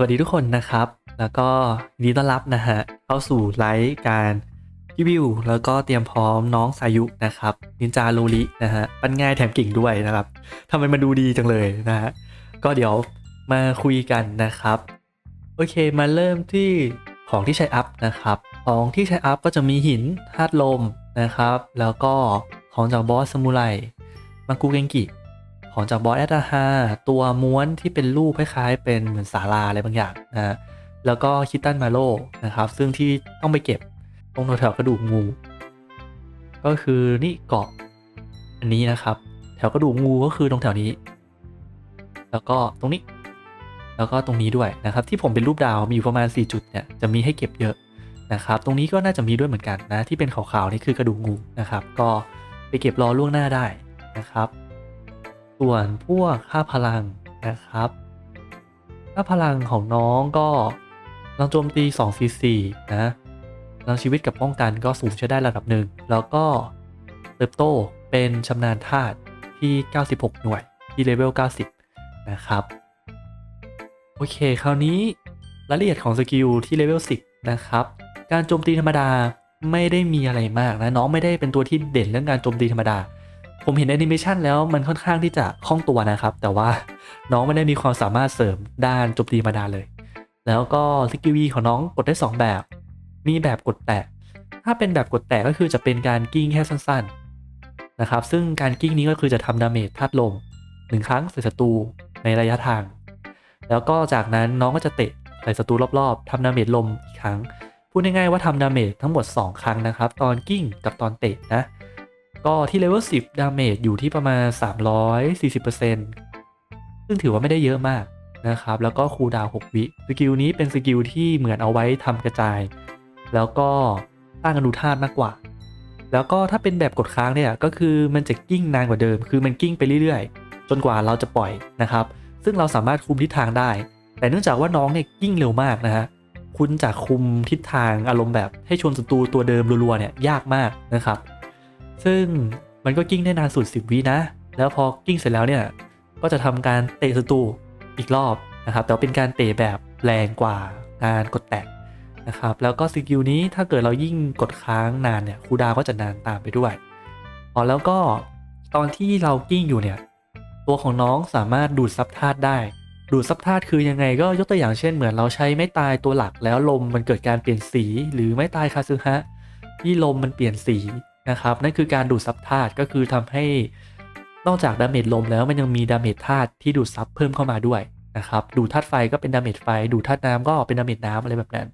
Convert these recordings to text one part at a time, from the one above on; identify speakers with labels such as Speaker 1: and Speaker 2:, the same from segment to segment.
Speaker 1: วัสดีทุกคนนะครับ แล้วก็ยินดีต้อนรับนะฮะเข้าสู่ไลฟ์การรีวิว แล้วก็เตรียมพร้อมน้องสายุนะครับนินจาโลลินะฮะปั้นง่ายแถมเก่งด้วยนะครับทำไมมันดูดีจังเลยนะฮะก็เดี๋ยวมาคุยกันนะครับ โอเคมาเริ่มที่ของที่ใช้อัพนะครับ ของที่ใช้อัพก็จะมีหินธาตุลมนะครับ แล้วก็ของจากบอสสมุไรมากูเกงกิ ของจากบอสแอตฮาตัวม้วนที่เป็นรูปคล้ายๆ เป็นเหมือนศาลาอะไรบางอย่างนะฮะแล้วก็คิตตันมาโลนะครับ ซึ่งที่ต้องไปเก็บตรงแถวกระดูกงู ก็คือนี่เกาะอันนี้นะครับ แถวกระดูกงูก็คือตรงแถวนี้ แล้วก็ตรงนี้ แล้วก็ตรงนี้ด้วยนะครับ ที่ผมเป็นรูปดาวมีอยู่ประมาณ 4 จุดเนี่ยจะมีให้เก็บเยอะนะครับ ตรงนี้ก็น่าจะมีด้วยเหมือนกันนะ ที่เป็นขาวๆนี่คือกระดูกงูนะครับ ก็ไปเก็บรอล่วงหน้าได้นะครับ ส่วนพวกค่าพลังนะครับ ค่าพลังของน้องก็พลังโจมตี2 cc นะพลังชีวิตกับป้องกันก็สูงใช้ได้ระดับหนึ่ง แล้วก็เติบโตเป็นชำนาญธาตุที่ 96 หน่วยที่เลเวล 90 นะครับ โอเค คราวนี้รายละเอียดของสกิลที่เลเวล 10 นะครับ การโจมตีธรรมดาไม่ได้มีอะไรมากนะ น้องไม่ได้เป็นตัวที่เด่นเรื่องการโจมตีธรรมดา ผมเห็นแอนิเมชันแล้วมันค่อนข้างที่จะคล่องตัวนะครับ แต่ว่าน้องไม่ได้มีความสามารถเสริมด้านจมตีธรรมดาเลย แล้วก็สกิลวีของน้องกดได้ 2 แบบ มีแบบกดแตะ ถ้าเป็นแบบกดแตะก็คือจะเป็นการกิ้งแค่สั้นๆนะครับ ซึ่งการกิ้งนี้ก็คือจะทำดาเมจธาตุลมหนึ่งครั้งใส่ศัตรูในระยะทาง แล้วก็จากนั้นน้องก็จะเตะใส่ศัตรูรอบๆทำดาเมจลมอีกครั้ง พูดง่ายๆว่าทำดาเมจทั้งหมด 2 ครั้งนะครับ ตอนกิ้งกับตอนเตะนะ ก็ที่เลเวล10 ดาเมจอยู่ที่ประมาณ 340%ซึ่งถือว่าไม่ได้เยอะมากนะครับ แล้วก็คูลดาวน์6วิ สกิลนี้เป็นสกิลที่เหมือนเอาไว้ทำกระจาย แล้วก็สร้างอนุธาตุมากกว่า แล้วก็ถ้าเป็นแบบกดค้างเนี่ยก็คือมันจะกิ้งนานกว่าเดิม คือมันกิ้งไปเรื่อยๆ จนกว่าเราจะปล่อยนะครับ ซึ่งเราสามารถคุมทิศทางได้ แต่เนื่องจากว่าน้องเนี่ยกิ้งเร็วมากนะฮะคุณจะคุมทิศทางอารมณ์แบบให้ชนศัตรูตัวเดิมรัวๆเนี่ยยากมากนะครับ ซึ่งมันก็กิ้งได้นานสุด 10 วินะ แล้วพอกิ้งเสร็จแล้วเนี่ยก็จะทำการเตะศัตรูอีกรอบนะครับ แต่เป็นการเตะแบบแรงกว่าการกดแตะนะครับ แล้วก็สกิลนี้ถ้าเกิดเรายิ่งกดค้างนานเนี่ยคูดาวก็จะนานตามไปด้วยอ๋อแล้วก็ตอนที่เรากิ้งอยู่เนี่ยตัวของน้องสามารถดูดซับธาตุได้ ดูดซับธาตุคือยังไงก็ยกตัวอย่างเช่นเหมือนเราใช้ไม้ตายตัวหลักแล้วลมมันเกิดการเปลี่ยนสี หรือไม้ตายคาซึฮะที่ลมมันเปลี่ยนสี นะครับนั่นคือการดูดซับธาตุก็คือทำให้นอกจากดาเมจลมแล้วมันยังมีดาเมจธาตุที่ดูดซับเพิ่มเข้ามาด้วยนะครับดูดธาตุไฟก็เป็นดาเมจไฟ ดูดธาตุน้ำก็เป็นดาเมจน้ำอะไรแบบนั้น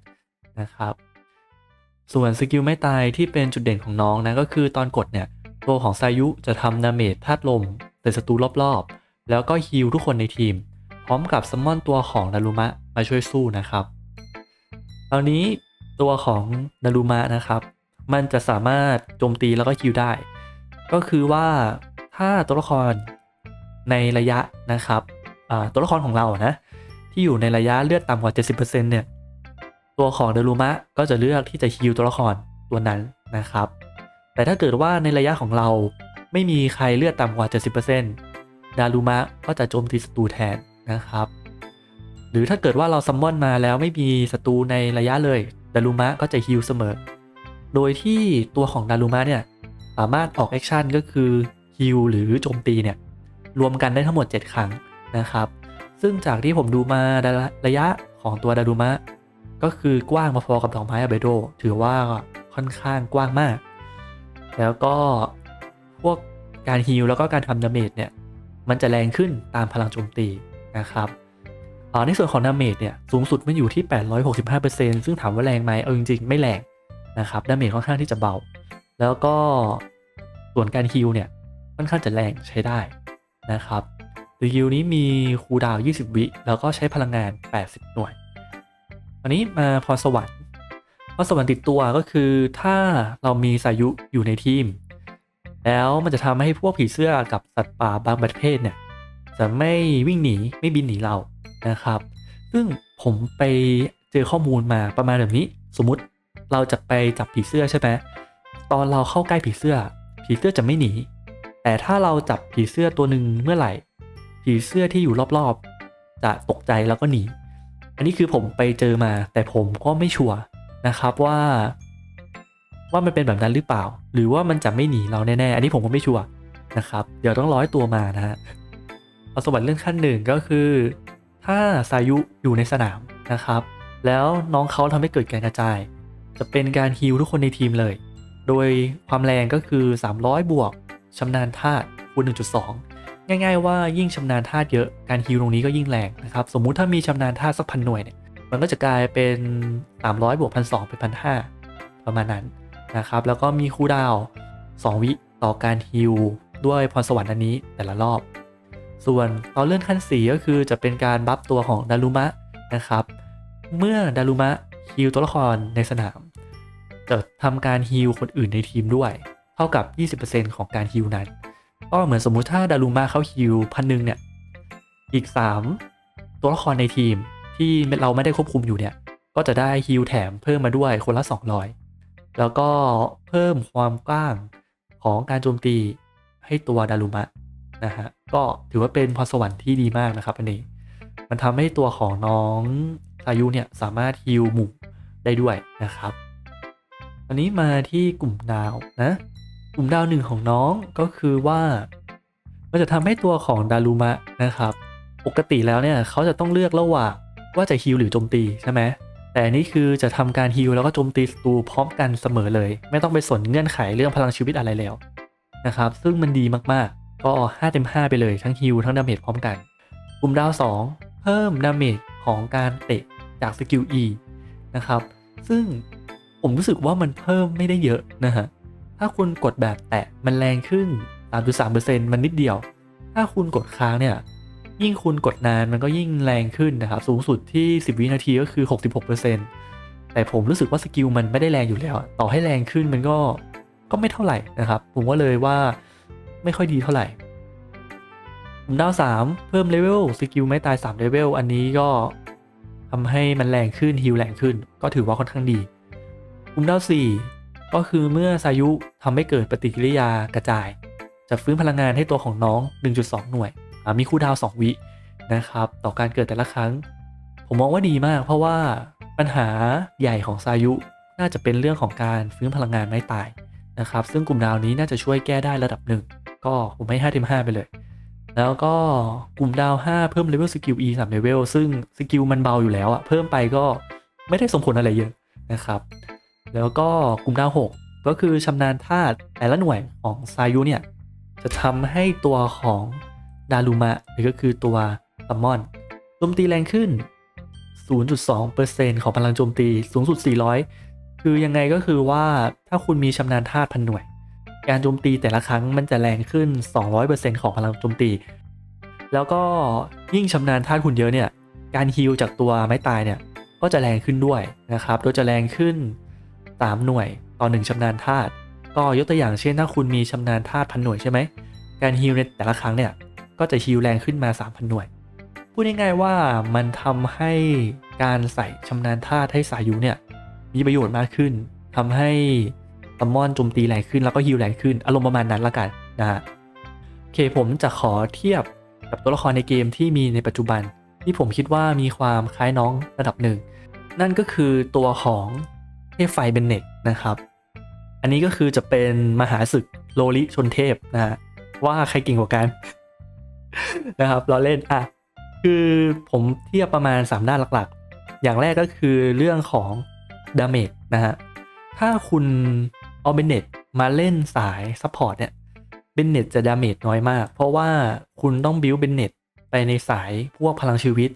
Speaker 1: นะครับ ส่วนสกิลไม่ตายที่เป็นจุดเด่นของน้องนะก็คือตอนกดเนี่ยตัวของซายุจะทำดาเมจธาตุลมใส่ศัตรูรอบๆ แล้วก็ฮิลทุกคนในทีม พร้อมกับซัมมอนตัวของนารุมะมาช่วยสู้นะครับคราวนี้ตัวของนารุมะนะครับ มันจะสามารถโจมตีแล้วก็ฮิลได้ ก็คือว่าถ้าตัวละครในระยะนะครับตัวละครของเรานะที่อยู่ในระยะเลือดต่ำกว่า 70%เนี่ยตัวของเดลูมะก็จะเลือกที่จะฮิลตัวละครตัวนั้นนะครับ แต่ถ้าเกิดว่าในระยะของเราไม่มีใครเลือดต่ำกว่า 70%ดารุมะก็จะโจมตีศัตรูแทนนะครับ หรือถ้าเกิดว่าเราซัมมอนมาแล้วไม่มีศัตรูในระยะเลย ดารุมะก็จะฮิลเสมอ โดยที่ตัวของดารุมะเนี่ยสามารถออกแอคชั่นก็คือฮิลหรือโจมตีเนี่ยรวมกันได้ทั้งหมด 7 ครั้งนะครับ ซึ่งจากที่ผมดูมาระยะของตัวดารุมะก็คือกว้างพอๆกับดอกไม้อะเบโด ถือว่าค่อนข้างกว้างมาก แล้วก็พวกการฮิลแล้วก็การทำดาเมจเนี่ยมันจะแรงขึ้นตามพลังโจมตีนะครับในส่วนของดาเมจเนี่ยสูงสุดมันอยู่ที่ 865%ซึ่งถามว่าแรงไหมเอาจริงๆไม่แรง นะครับดาเมจค่อนข้างที่จะเบา แล้วก็ส่วนการฮิลเนี่ยค่อนข้างจะแรงใช้ได้นะครับสกิลนี้มีคูดาว 20 วิ แล้วก็ใช้พลังงาน 80 หน่วยอันนี้มาพรสวรรค์พรสวรรค์ติดตัวก็คือถ้าเรามีสายุอยู่ในทีม แล้วมันจะทำให้พวกผีเสื้อกับสัตว์ป่าบางประเภทเนี่ย จะไม่วิ่งหนีไม่บินหนีเรานะครับ ซึ่งผมไปเจอข้อมูลมาประมาณแบบนี้สมมติ เราจะไปจับผีเสื้อใช่ไหมตอนเราเข้าใกล้ผีเสื้อ ผีเสื้อจะไม่หนี แต่ถ้าเราจับผีเสื้อตัวหนึ่งเมื่อไหร่ ผีเสื้อที่อยู่รอบๆ จะตกใจแล้วก็หนี อันนี้คือผมไปเจอมา แต่ผมก็ไม่ชัวร์นะครับว่า ว่ามันเป็นแบบนั้นหรือเปล่า หรือว่ามันจะไม่หนีเราแน่ๆ อันนี้ผมก็ไม่ชัวร์นะครับ เดี๋ยวต้องร้อยตัวมานะฮะเอาสวรรค์เรื่องขั้นหนึ่งก็คือ ถ้าสายุอยู่ในสนามนะครับ แล้วน้องเขาทำให้เกิดการกระจาย จะเป็นการฮิลทุกคนในทีมเลย โดยความแรงก็คือ 300 บวกชำนาญธาตุคูณ1.2 ง่ายๆว่ายิ่งชำนาญธาตุเยอะการฮิลตรงนี้ก็ยิ่งแรงนะครับ สมมุติถ้ามีชำนาญธาตุสักพันหน่วยเนี่ยมันก็จะกลายเป็น 300 บวกพันสเป็นพันห้าประมาณนั้นนะครับ แล้วก็มีคูดาว 2 วิต่อการฮิลด้วยพรสวรรค์อันนี้แต่ละรอบ ส่วนตอนเลื่อนขั้น 4 ก็คือจะเป็นการบัฟตัวของดารุมะนะครับ เมื่อดารุมะฮิลตัวละครในสนาม จะทำการฮิลคนอื่นในทีมด้วย เท่ากับ 20%ของการฮิลนั้น ก็เหมือนสมมุติถ้าดารุมะเข้าฮิลพันหนึ่งเนี่ย อีก 3 ตัวละครในทีมที่เราไม่ได้ควบคุมอยู่เนี่ย ก็จะได้ฮิลแถมเพิ่มมาด้วยคนละ 200 แล้วก็เพิ่มความกว้างของการโจมตีให้ตัวดารุมะนะฮะ ก็ถือว่าเป็นพรสวรรค์ที่ดีมากนะครับอันนี้ มันทำให้ตัวของน้องซายุเนี่ยสามารถฮิลหมู่ได้ด้วยนะครับ อันนี้มาที่กลุ่มดาวนะ กลุ่มดาวหนึ่งของน้องก็คือว่า มันจะทำให้ตัวของดารุมะนะครับ ปกติแล้วเนี่ยเขาจะต้องเลือกระหว่างว่าจะฮิลหรือโจมตีใช่ไหมแต่นนี้คือจะทำการฮิลแล้วก็โจมตีศัตรูพร้อมกันเสมอเลย ไม่ต้องไปสนเงื่อนไขเรื่องพลังชีวิตอะไรแล้วนะครับ ซึ่งมันดีมากๆ ก็5เต็ม5ไปเลยทั้งฮิลทั้งดาเมจพร้อมกัน กลุ่มดาว 2 เพิ่มดาเมจของการเตะจากสกิล E นะครับ ซึ่ง ผมรู้สึกว่ามันเพิ่มไม่ได้เยอะนะฮะ ถ้าคุณกดแบบแตะมันแรงขึ้น 3.3%มันนิดเดียว ถ้าคุณกดค้างเนี่ย ยิ่งคุณกดนานมันก็ยิ่งแรงขึ้นนะครับ สูงสุดที่ 10 วินาทีก็คือ 66%แต่ผมรู้สึกว่าสกิลมันไม่ได้แรงอยู่แล้ว ต่อให้แรงขึ้นมันก็ ก็ไม่เท่าไหร่นะครับ ผมว่าเลยว่าไม่ค่อยดีเท่าไหร่กลุ่มดาว 3 เพิ่มเลเวลสกิลไม่ตาย3เลเวลอันนี้ก็ทำให้มันแรงขึ้นฮิลแรงขึ้น ก็ถือว่าค่อนข้างดี กลุ่มดาว4ก็คือเมื่อสายุทำให้เกิดปฏิกิริยากระจาย จะฟื้นพลังงานให้ตัวของน้อง 1.2 หน่วย มีคูลดาว 2 วินะครับ ต่อการเกิดแต่ละครั้ง ผมมองว่าดีมากเพราะว่าปัญหาใหญ่ของซายุน่าจะเป็นเรื่องของการฟื้นพลังงานไม่ตายนะครับ ซึ่งกลุ่มดาวนี้น่าจะช่วยแก้ได้ระดับหนึ่งก็ผมให้5เต็ม5ไปเลย แล้วก็กลุ่มดาว 5 เพิ่มเลเวลสกิล E 3เลเวลซึ่งสกิลมันเบาอยู่แล้วอะเพิ่มไปก็ไม่ได้ส่งผลอะไรเยอะนะครับ แล้วก็กลุ่มดาว6ก็คือชำนาญธาตุแต่ละหน่วยของซายุเนี่ย จะทำให้ตัวของดารุมะหรือก็คือตัวซัมมอนโจมตีแรงขึ้น 0.2%ของพลังโจมตีสูงสุด 400 คือยังไงก็คือว่าถ้าคุณมีชำนาญธาตุพันหน่วย การโจมตีแต่ละครั้งมันจะแรงขึ้น 200%ของพลังโจมตี แล้วก็ยิ่งชำนาญธาตุคุณเยอะเนี่ย การฮิลจากตัวไม้ตายเนี่ยก็จะแรงขึ้นด้วยนะครับ โดยจะแรงขึ้น 3หน่วยต่อ1ชำนาญธาตุก็ยกตัวอย่างเช่นถ้าคุณมีชำนาญธาตุพันหน่วยใช่ไหมการฮิลในแต่ละครั้งเนี่ยก็จะฮิลแรงขึ้นมา3,000หน่วยพูดง่ายๆว่ามันทำให้การใส่ชำนาญธาตุให้สายุเนี่ยมีประโยชน์มากขึ้นทำให้ซัมมอนโจมตีแรงขึ้นแล้วก็ฮิลแรงขึ้น อารมณ์ประมาณนั้นละกันนะฮะโอเคผมจะขอเทียบกับตัวละครในเกมที่มีในปัจจุบัน ที่ผมคิดว่ามีความคล้ายน้องระดับหนึ่ง นั่นก็คือตัวของ เทพไฟเบนเน็ตนะครับ อันนี้ก็คือจะเป็นมหาศึกโลลิชนเทพนะฮะว่าใครเก่งกว่ากันนะครับ เราเล่นอะคือผมเทียบประมาณ 3 ด้านหลักๆ อย่างแรกก็คือเรื่องของดาเมจนะฮะถ้าคุณเอาเบนเน็ตมาเล่นสายซัพพอร์ตเนี่ยเบนเน็ตจะดาเมจน้อยมาก เพราะว่าคุณต้องบิวเบนเน็ตไปในสายพวกพลังชีวิต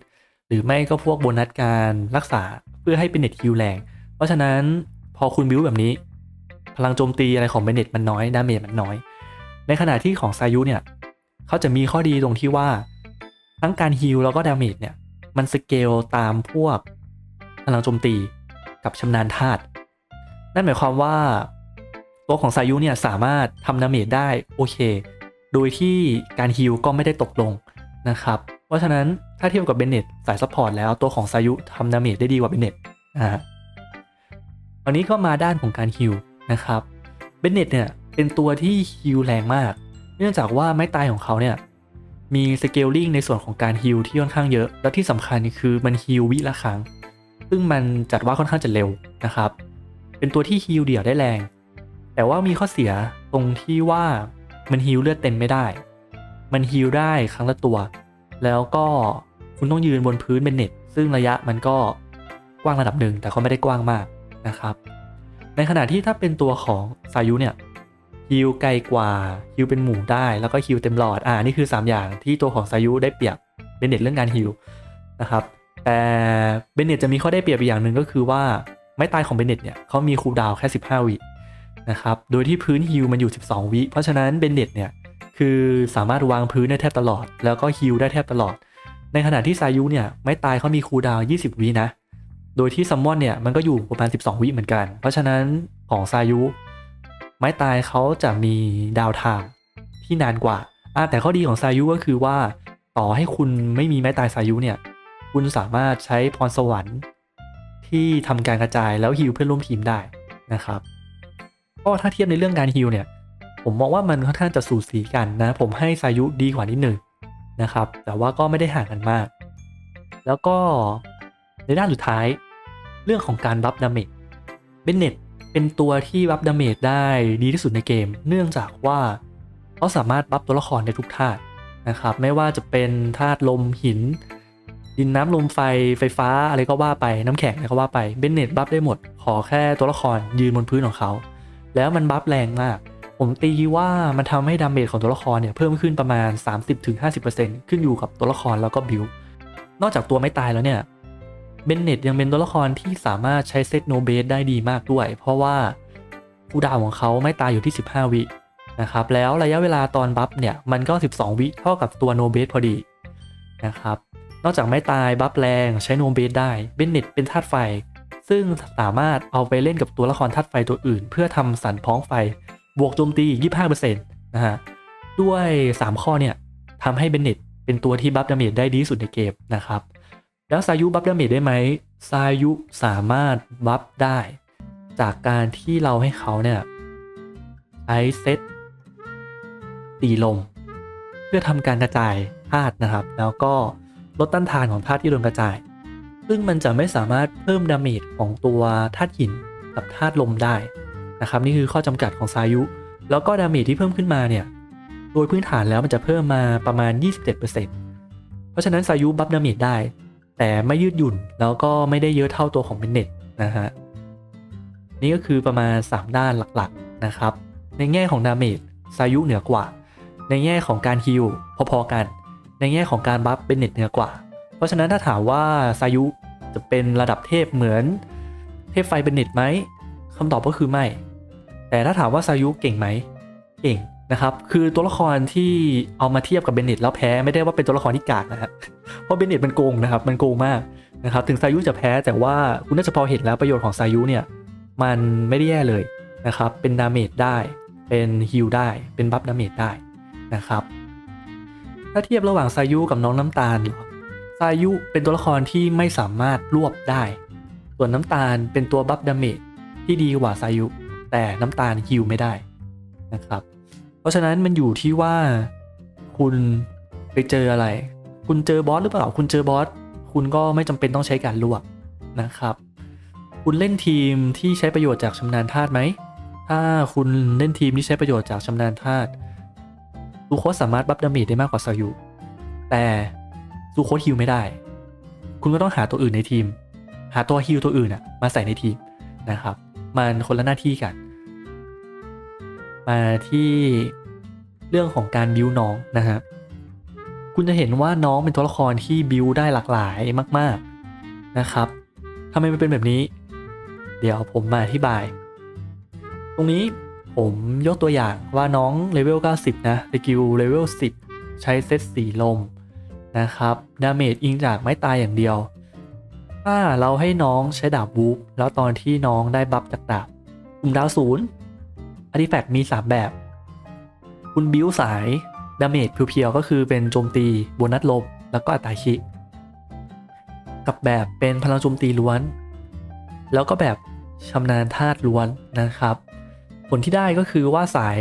Speaker 1: หรือไม่ก็พวกโบนัสการรักษาเพื่อให้เบนเน็ตฮิลแรง ราะฉะนั้นพอคุณบิวแบบนี้ พลังโจมตีอะไรของเบนเน็ตมันน้อยดาเมจมันน้อย ในขณะที่ของซายุเนี่ยเขาจะมีข้อดีตรงที่ว่า ทั้งการฮิลแล้วก็ดาเมจเนี่ยมันสเกลตามพวกพลังโจมตีกับชำนาญธาตุนั่นหมายความว่า ตัวของซายุเนี่ยสามารถทำดาเมจได้โอเค โดยที่การฮิลก็ไม่ได้ตกลงนะครับ เพราะฉะนั้นถ้าเทียบกับเบนเน็ตสายซัพพอร์ตแล้วตัวของซายุทำดาเมจได้ดีกว่าเบนเน็ตนะฮะ อันนี้ก็มาด้านของการฮิลนะครับเบนเน็ตเนี่ยเป็นตัวที่ฮิลแรงมาก เนื่องจากว่าไม้ตายของเขาเนี่ยมีสเกลลิงในส่วนของการฮิลที่ค่อนข้างเยอะ แล้วที่สำคัญคือมันฮิลวิละครั้ง ซึ่งมันจัดว่าค่อนข้างจะเร็วนะครับ เป็นตัวที่ฮิลเดี่ยวได้แรง แต่ว่ามีข้อเสียตรงที่ว่ามันฮิลเลือดเต็มไม่ได้ มันฮิลได้ครั้งละตัว แล้วก็คุณต้องยืนบนพื้นเป็นเน็ต ซึ่งระยะมันก็กว้างระดับหนึ่งแต่ก็ไม่ได้กว้างมาก นะครับ ในขณะที่ถ้าเป็นตัวของสายุเนี่ยฮิลไกลกว่าฮิลเป็นหมู่ได้ แล้วก็ฮิลเต็มหลอดอ่านี่คือ 3 อย่างที่ตัวของสายุได้เปรียบเบนเน็ตเรื่องการฮิลนะครับแต่เบนเน็ตจะมีข้อได้เปรียบอีกอย่างหนึ่งก็คือว่าไม้ตายของเบนเน็ตเนี่ยเขามีคูลดาวแค่ 15 วินะครับโดยที่พื้นฮิลมันอยู่ 12 วิเพราะฉะนั้นเบนเน็ตเนี่ยคือสามารถวางพื้นได้แทบตลอด แล้วก็ฮิลได้แทบตลอด ในขณะที่ซายุเนี่ยไม้ตายเขามีคูลดาว 20 วินะ โดยที่ซัมมอนเนี่ยมันก็อยู่ประมาณ 12 วิเหมือนกัน เพราะฉะนั้นของซายุ ไม้ตายเขาจะมีดาวไทม์ที่นานกว่าอ่าแต่ข้อดีของซายุก็คือว่า ต่อให้คุณไม่มีไม้ตายซายุเนี่ย คุณสามารถใช้พรสวรรค์ ที่ทำการกระจายแล้วฮิลเพื่อนร่วมทีมได้นะครับก็ถ้าเทียบในเรื่องการฮิลเนี่ย ผมมองว่ามันค่อนข้างจะสูสีกันนะ ผมให้ซายุดีกว่านิดหนึ่งนะครับ แต่ว่าก็ไม่ได้ห่างกันมาก แล้วก็ ในด้านสุดท้าย เรื่องของการบัฟดาเมจเบนเน็ตเป็นตัวที่บัฟดาเมจได้ดีที่สุดในเกม เนื่องจากว่าเขาสามารถบัฟตัวละครได้ทุกธาตุนะครับไม่ว่าจะเป็นธาตุลมหิน ดินน้ำลมไฟไฟฟ้าอะไรก็ว่าไปน้ำแข็งอะไรก็ว่าไปเบนเน็ตบัฟได้หมด ขอแค่ตัวละครยืนบนพื้นของเขา แล้วมันบัฟแรงมาก ผมตีว่ามันทำให้ดาเมจของตัวละครเนี่ยเพิ่มขึ้นประมาณ 30-50%ขึ้นอยู่กับตัวละครแล้วก็บิลนอกจากตัวไม่ตายแล้วเนี่ย เบนเน็ตยังเป็นตัวละครที่สามารถใช้เซตโนเบสได้ดีมากด้วย เพราะว่าคูดาวของเขาไม่ตายอยู่ที่ 15 วินะครับแล้วระยะเวลาตอนบัฟเนี่ยมันก็ 12 วิเท่ากับตัวโนเบสพอดีนะครับนอกจากไม่ตายบัฟแรงใช้โนเบสได้เบนเน็ตเป็นธาตุไฟ ซึ่งสามารถเอาไปเล่นกับตัวละครธาตุไฟตัวอื่น เพื่อทำสันพ้องไฟบวกโจมตี 25%นะฮะด้วย 3 ข้อเนี่ยทำให้เบนเน็ตเป็นตัวที่บัฟดาเมจได้ดีสุดในเกมนะครับ แล้วซายุบัฟดาเมจได้ไหมซายุสามารถบัฟได้ จากการที่เราให้เขาเนี่ยใช้เซตตีลม เพื่อทำการกระจายธาตุนะครับ แล้วก็ลดต้านทานของธาตุที่โดนกระจาย ซึ่งมันจะไม่สามารถเพิ่มดาเมจของตัวธาตุหินกับธาตุลมได้นะครับนี่คือข้อจำกัดของซายุ แล้วก็ดาเมจที่เพิ่มขึ้นมาเนี่ยโดยพื้นฐานแล้วมันจะเพิ่มมาประมาณ 27%เพราะฉะนั้นซายุบัฟดาเมจได้ แต่ไม่ยืดหยุ่นแล้วก็ไม่ได้เยอะเท่าตัวของเบนเน็ตนะฮะนี่ก็คือประมาณ 3 ด้านหลักๆนะครับ ในแง่ของดาเมจซายุเหนือกว่า ในแง่ของการฮิลพอๆกัน ในแง่ของการบัฟเบนเน็ตเหนือกว่า เพราะฉะนั้นถ้าถามว่าซายุจะเป็นระดับเทพเหมือนเทพไฟเบนเน็ตไหมคำตอบก็คือไม่ แต่ถ้าถามว่าซายุเก่งไหม เก่ง นะครับคือตัวละครที่เอามาเทียบกับเบนเน็ตแล้วแพ้ไม่ได้ว่าเป็นตัวละครที่กากนะฮะเพราะเบนเน็ตมันโกงนะครับมันโกงมากนะครับถึงซายุจะแพ้แต่ว่าคุณน่าจะพอเห็นแล้วประโยชน์ของซายุเนี่ยมันไม่ได้แย่เลยนะครับเป็นดาเมจได้เป็นฮิลได้เป็นบัฟดาเมจได้นะครับถ้าเทียบระหว่างซายุกับน้องน้ำตาลซายุเป็นตัวละครที่ไม่สามารถรวบได้ ส่วนน้ำตาลเป็นตัวบัฟดาเมจที่ดีกว่าซายุแต่น้ำตาลฮิลไม่ได้นะครับ เพราะฉะนั้นมันอยู่ที่ว่าคุณไปเจออะไร คุณเจอบอสหรือเปล่า คุณเจอบอส คุณก็ไม่จำเป็นต้องใช้การลวกนะครับ คุณเล่นทีมที่ใช้ประโยชน์จากชำนาญธาตุไหม ถ้าคุณเล่นทีมที่ใช้ประโยชน์จากชำนาญธาตุซูโคสสามารถบัฟดาเมจได้มากกว่าซายุแต่ซูโคสฮิลไม่ได้ คุณก็ต้องหาตัวอื่นในทีม หาตัวฮิลตัวอื่นอะมาใส่ในทีมนะครับ มันคนละหน้าที่กัน มาที่เรื่องของการบิวน้องนะฮะคุณจะเห็นว่าน้องเป็นตัวละครที่บิวได้หลากหลายมาก ๆนะครับทำไมมันเป็นแบบนี้ เดี๋ยวผมมาอธิบาย ตรงนี้ผมยกตัวอย่างว่าน้องเลเวล 90 นะสกิลเลเวล 10 ใช้เซตสีลมนะครับ ดาเมจอิงจากไม้ตายอย่างเดียว ถ้าเราให้น้องใช้ดาบวูฟแล้วตอนที่น้องได้บัฟจากดาบกลุ่มดาวศูนย์ อาร์ติแฟกต์มี 3 แบบ คุณบิวสายดาเมจเพียวๆ ก็คือเป็นโจมตีโบนัสลบ แล้วก็อัตราคิกับแบบเป็นพลังโจมตีล้วน แล้วก็แบบชำนาญธาตุล้วนนะครับ ผลที่ได้ก็คือว่าสาย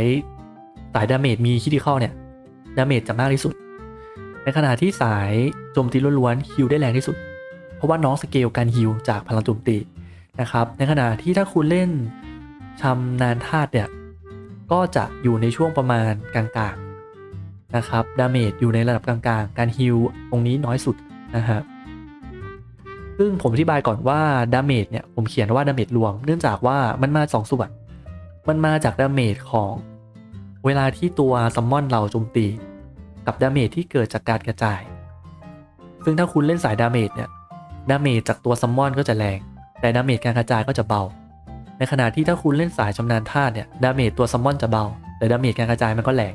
Speaker 1: สายดาเมจมีคิดที่เข้าเนี่ยดาเมจจะมากที่สุด ในขณะที่สายโจมตีล้วนๆฮิลได้แรงที่สุด เพราะว่าน้องสเกลการฮิลจากพลังโจมตีนะครับ ในขณะที่ถ้าคุณเล่นชำนาญธาตุเนี่ย ก็จะอยู่ในช่วงประมาณกลางๆนะครับดาเมจอยู่ในระดับกลางๆ การฮิลตรงนี้น้อยสุดนะฮะซึ่งผมอธิบายก่อนว่าดาเมจเนี่ยผมเขียนว่าดาเมจรวม เนื่องจากว่ามันมาสองส่วนมันมาจากดาเมจของเวลาที่ตัวซัมมอนเราโจมตี กับดาเมจที่เกิดจากการกระจาย ซึ่งถ้าคุณเล่นสายดาเมจเนี่ยดาเมจจากตัวซัมมอนก็จะแรง แต่ดาเมจการกระจายก็จะเบา ในขณะที่ถ้าคุณเล่นสายชำนาญธาตุเนี่ยดาเมจตัวซัมมอนจะเบา แต่ดาเมจการกระจายมันก็แรง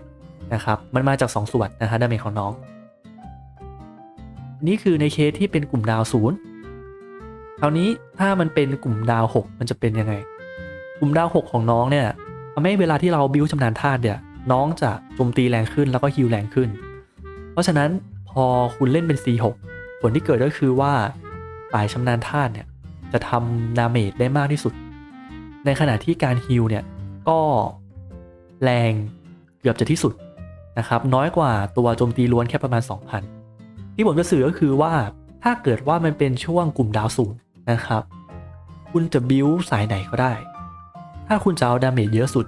Speaker 1: นะครับมันมาจาก 2 ส่วนนะฮะดาเมจของน้อง นี่คือในเคสที่เป็นกลุ่มดาวศูนย์คราวนี้ถ้ามันเป็นกลุ่มดาว 6 มันจะเป็นยังไง กลุ่มดาว 6 ของน้องเนี่ยทำให้เวลาที่เราบิวชำนาญธาตุเนี่ยน้องจะโจมตีแรงขึ้นแล้วก็ฮิลแรงขึ้น เพราะฉะนั้นพอคุณเล่นเป็น C6 ผลที่เกิดก็คือว่าสายชำนาญธาตุเนี่ยจะทำดาเมจได้มากที่สุด ในขณะที่การฮิลเนี่ยก็แรงเกือบจะที่สุดนะครับน้อยกว่าตัวโจมตีล้วนแค่ประมาณ 2,000 ที่ผมจะสื่อก็คือว่าถ้าเกิดว่ามันเป็นช่วงกลุ่มดาวศูนย์นะครับ คุณจะบิวสายไหนก็ได้ ถ้าคุณจะเอาดาเมจเยอะสุด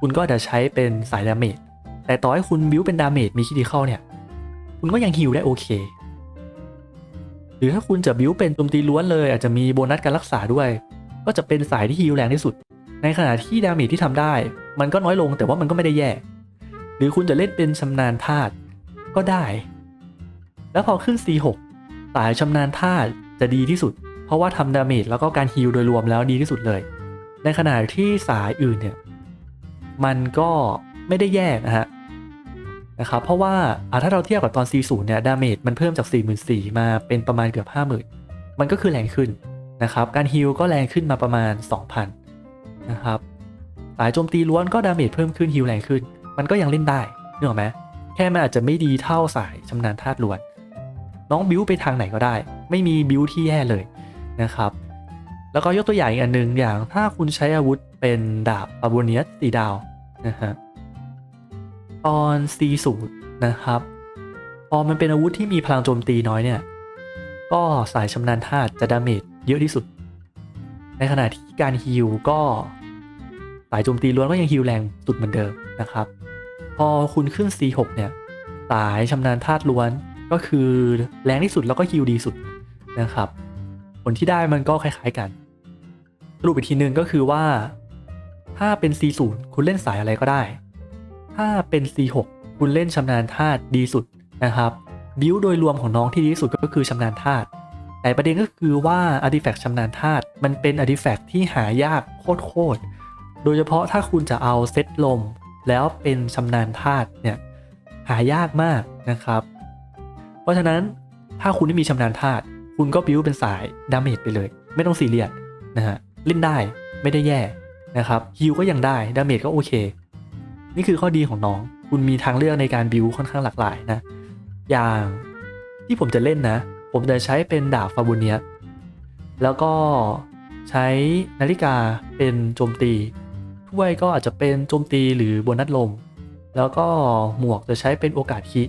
Speaker 1: คุณก็จะใช้เป็นสายดาเมจแต่ต่อให้คุณบิวเป็นดาเมจมีคิดิเข้าเนี่ย คุณก็ยังฮิลได้โอเค หรือถ้าคุณจะบิวเป็นโจมตีล้วนเลย อาจจะมีโบนัสการรักษาด้วย ก็จะเป็นสายที่ฮิลแรงที่สุด ในขณะที่ดาเมจที่ทำได้ มันก็น้อยลงแต่ว่ามันก็ไม่ได้แย่ หรือคุณจะเล่นเป็นชำนาญธาตุก็ได้ แล้วพอขึ้น C6 สายชำนาญธาตุจะดีที่สุด เพราะว่าทำดาเมจแล้วก็การฮีลโดยรวมแล้วดีที่สุดเลย ในขณะที่สายอื่นเนี่ยมันก็ไม่ได้แย่นะฮะนะครับเพราะว่าถ้าเราเทียบกับตอน C0 เนี่ยดาเมจมันเพิ่มจาก 44,000มาเป็นประมาณเกือบ 50,000 มันก็คือแรงขึ้น นะครับ การฮีลก็แรงขึ้นมาประมาณ 2,000 นะครับสายโจมตีล้วนก็ดาเมจเพิ่มขึ้นฮีลแรงขึ้น มันก็ยังเล่นได้นึกออกไหมแค่มันอาจจะไม่ดีเท่าสายชำนาญธาตุล้วน น้องบิวไปทางไหนก็ได้ ไม่มีบิวที่แย่เลยนะครับ แล้วก็ยกตัวอย่างอีกอันหนึ่งอย่างถ้าคุณใช้อาวุธเป็นดาบอาบูเนียสสีดาวนะฮะตอน C0 นะครับพอมันเป็นอาวุธที่มีพลังโจมตีน้อยเนี่ย ก็สายชำนาญธาตุจะดาเมจ เยอะที่สุด ในขณะที่การฮิลก็สายโจมตีล้วนก็ยังฮิลแรงสุดเหมือนเดิมนะครับ พอคุณขึ้น C6 เนี่ยสายชำนาญธาตุล้วนก็คือแรงที่สุดแล้วก็ฮิลดีสุดนะครับ ผลที่ได้มันก็คล้ายๆกันสรุปอีกทีนึงก็คือว่า ถ้าเป็น C0 คุณเล่นสายอะไรก็ได้ ถ้าเป็น C6 คุณเล่นชำนาญธาตุดีสุดนะครับ บิวโดยรวมของน้องที่ดีที่สุดก็คือชำนาญธาตุ แต่ประเด็นก็คือว่าอาร์ติแฟกต์ชำนาญธาตุมันเป็นอาร์ติแฟกต์ที่หายากโคตรๆ โดยเฉพาะถ้าคุณจะเอาเซตลม แล้วเป็นชำนาญธาตุเนี่ยหายากมากนะครับ เพราะฉะนั้นถ้าคุณไม่มีชำนาญธาตุคุณก็บิวเป็นสายดาเมจไปเลย ไม่ต้องซีเรียสนะฮะเล่นได้ไม่ได้แย่นะครับฮิลก็ยังได้ดาเมจก็โอเค นี่คือข้อดีของน้อง คุณมีทางเลือกในการบิวค่อนข้างหลากหลายนะ อย่างที่ผมจะเล่นนะ ผมจะใช้เป็นดาบฟาบูเนียสแล้วก็ใช้นาฬิกาเป็นโจมตี ถ้วยก็อาจจะเป็นโจมตีหรือโบนัสลม แล้วก็หมวกจะใช้เป็นโอกาสคิ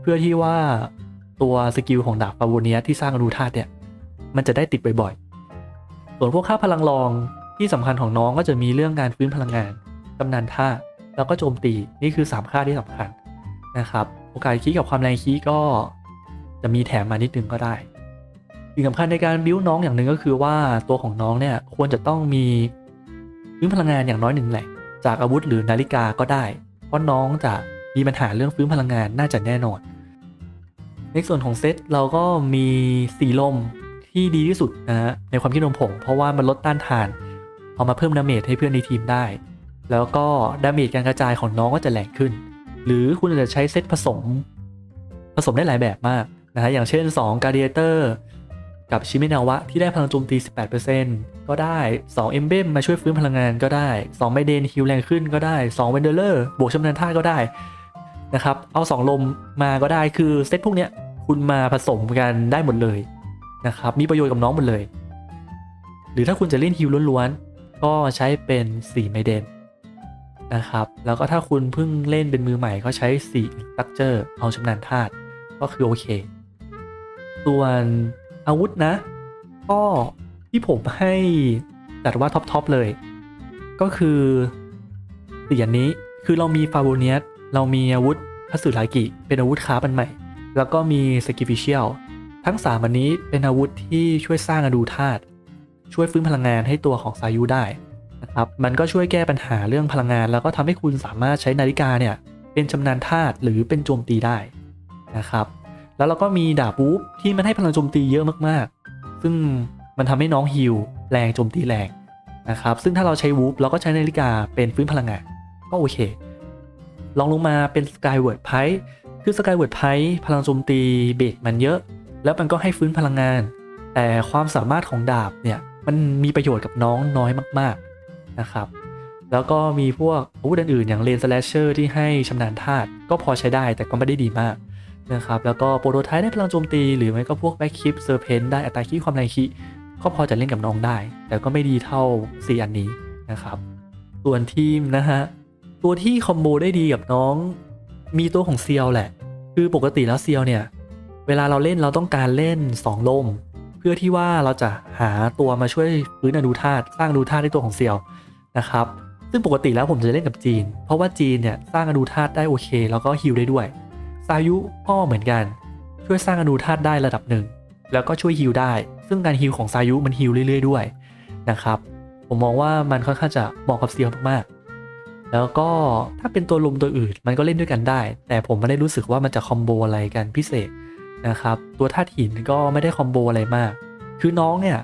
Speaker 1: เพื่อที่ว่าตัวสกิลของดาบฟาบูเนียที่สร้างอนุธาตุเนี่ยมันจะได้ติดบ่อยๆ ส่วนพวกค่าพลังรองที่สำคัญของน้องก็จะมีเรื่องการฟื้นพลังงานกำนันท่าแล้วก็โจมตีนี่คือ 3 ค่าที่สำคัญนะครับ โอกาสคีกับความแรงคีก็ จะมีแถมมานิดนึงก็ได้สิ่งสำคัญในการบิ้วน้องอย่างหนึ่งก็คือว่าตัวของน้องเนี่ยควรจะต้องมีฟื้นพลังงานอย่างน้อยหนึ่งแหละ จากอาวุธหรือนาฬิกาก็ได้ เพราะน้องจะมีปัญหาเรื่องฟื้นพลังงานน่าจะแน่นอน ในส่วนของเซตเราก็มีสีลมที่ดีที่สุดนะฮะในความคิดของผมเพราะว่ามันลดต้านทานเอามาเพิ่มดาเมจให้เพื่อนในทีมได้ แล้วก็ดาเมจการกระจายของน้องก็จะแรงขึ้น หรือคุณอาจจะใช้เซตผสม ผสมได้หลายแบบมาก นะฮะอย่างเช่น2 g า a d i a t o r กับชิมินาวะที่ได้พลังโจมตี 18%ก็ได้2 e m b l e m มาช่วยฟื้นพลังงานก็ได้ 2 ไมเดนฮิลแรงขึ้นก็ได้2 w e n d e r บวกชำนาญท่าก็ได้นะครับ เอา 2 ลมมาก็ได้คือเซตพวกเนี้ยคุณมาผสมกันได้หมดเลยนะครับ มีประโยชน์กับน้องหมดเลย หรือถ้าคุณจะเล่นฮิลล้วนๆ ก็ใช้เป็น 4 ไมเดนนะครับ แล้วก็ถ้าคุณเพิ่งเล่นเป็นมือใหม่ก็ใช้4 structure เอาชำนาญธาตุก็คือโอเค ส่วนอาวุธนะ ก็ที่ผมให้จัดว่าท็อปทเลย ก็คือเสียนนี้คือเรามีฟาโบเนียสเรามีอาวุธพัสุรากิ เป็นอาวุธค้าปันใหม่ แล้วก็มีสกิฟิเชียลทั้ง 3 อันนี้เป็นอาวุธที่ช่วยสร้างอนูธาตุช่วยฟื้นพลังงานให้ตัวของซายุได้นะครับมันก็ช่วยแก้ปัญหาเรื่องพลังงาน แล้วก็ทำให้คุณสามารถใช้นาฬิกาเนี่ยเป็นชำนาญธาตุหรือเป็นโจมตีได้นะครับ แล้วเราก็มีดาบวูฟที่มันให้พลังโจมตีเยอะมากๆ ซึ่งมันทำให้น้องฮิลแรงโจมตีแรงนะครับ ซึ่งถ้าเราใช้วูฟเราก็ใช้นาฬิกาเป็นฟื้นพลังงานก็โอเค ลองลงมาเป็น Skyward p i คือ Skyward p i พลังโจมตีเบสมันเยอะ แล้วมันก็ให้ฟื้นพลังงาน แต่ความสามารถของดาบเนี่ยมันมีประโยชน์กับน้องน้อยมากๆนะครับแล้วก็มีพวกอาวุธอื่นๆอย่างเลนสแลชเชอร์ที่ให้ชำนาญธาตุก็พอใช้ได้แต่ก็ไม่ได้ดีมาก นะครับแล้วก็โปรโตไทป์ได้พลังโจมตี หรือไม่ก็พวกแบ็คคิปเซอร์เพนได้อัตราคีความแรงคีก็พอจะเล่นกับน้องได้ แต่ก็ไม่ดีเท่าซีอันนี้นะครับ ส่วนทีมนะฮะ ตัวที่คอมโบได้ดีกับน้อง มีตัวของเซียวแหละ คือปกติแล้วเซียวเนี่ย เวลาเราเล่นเราต้องการเล่น 2 ลม เพื่อที่ว่าเราจะหาตัวมาช่วยฟื้นอนูธาตุสร้างอนูธาตุในตัวของเซียวนะครับซึ่งปกติแล้วผมจะเล่นกับจีน เพราะว่าจีนเนี่ยสร้างอนูธาตุได้โอเค แล้วก็ฮิลได้ด้วย ซายุก็เหมือนกัน ช่วยสร้างอนูธาตุได้ระดับหนึ่ง แล้วก็ช่วยฮิลได้ ซึ่งการฮิลของซายุมันฮิลเรื่อยๆด้วยนะครับ ผมมองว่ามันค่อนข้างจะเหมาะกับเซียวมากๆ แล้วก็ถ้าเป็นตัวลมตัวอื่นมันก็เล่นด้วยกันได้ แต่ผมไม่ได้รู้สึกว่ามันจะคอมโบอะไรกันพิเศษนะครับ ตัวธาตุหินก็ไม่ได้คอมโบอะไรมาก คือน้องเนี่ย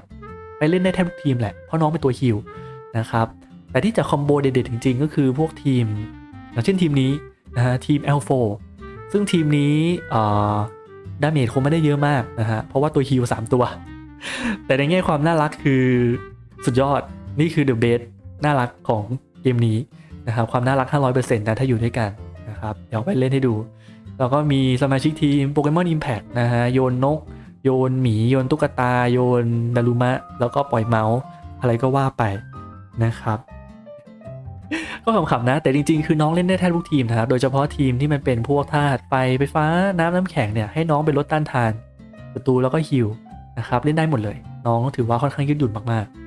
Speaker 1: ไปเล่นได้แทบทุกทีมแหละ เพราะน้องเป็นตัวฮิลนะครับ แต่ที่จะคอมโบเด็ดๆจริงๆ ก็คือพวกทีมอย่างเช่นทีมนี้นะฮะทีม L4 ซึ่งทีมนี้ดาเมจคงไม่ได้เยอะมากนะฮะ เพราะว่าตัวฮิลสามตัว แต่ในแง่ความน่ารักคือสุดยอดนี่คือเดอะเบสน่ารักของเกมนี้นะครับความน่ารัก 500%นะถ้าอยู่ด้วยกันนะครับเดี๋ยวไปเล่นให้ดู แล้วก็มีสมาชิกทีมโปเกมอนอิมแพ t นะฮะ โยนนก โยนหมี โยนตุ๊กตา โยนดารุมะ แล้วก็ปล่อยเมาส์ อะไรก็ว่าไปนะครับ ก็ขำๆนะ แต่จริงๆ คือน้องเล่นได้แทบทุกทีมนะครับ โดยเฉพาะทีมที่มันเป็นพวกธาตุไฟไฟฟ้าน้ำน้ำแข็งเนี่ยให้น้องเป็นรถต้านทานประตูแล้วก็ฮิวนะครับเล่นได้หมดเลย น้องถือว่าค่อนข้างยืดหยุ่นมากๆ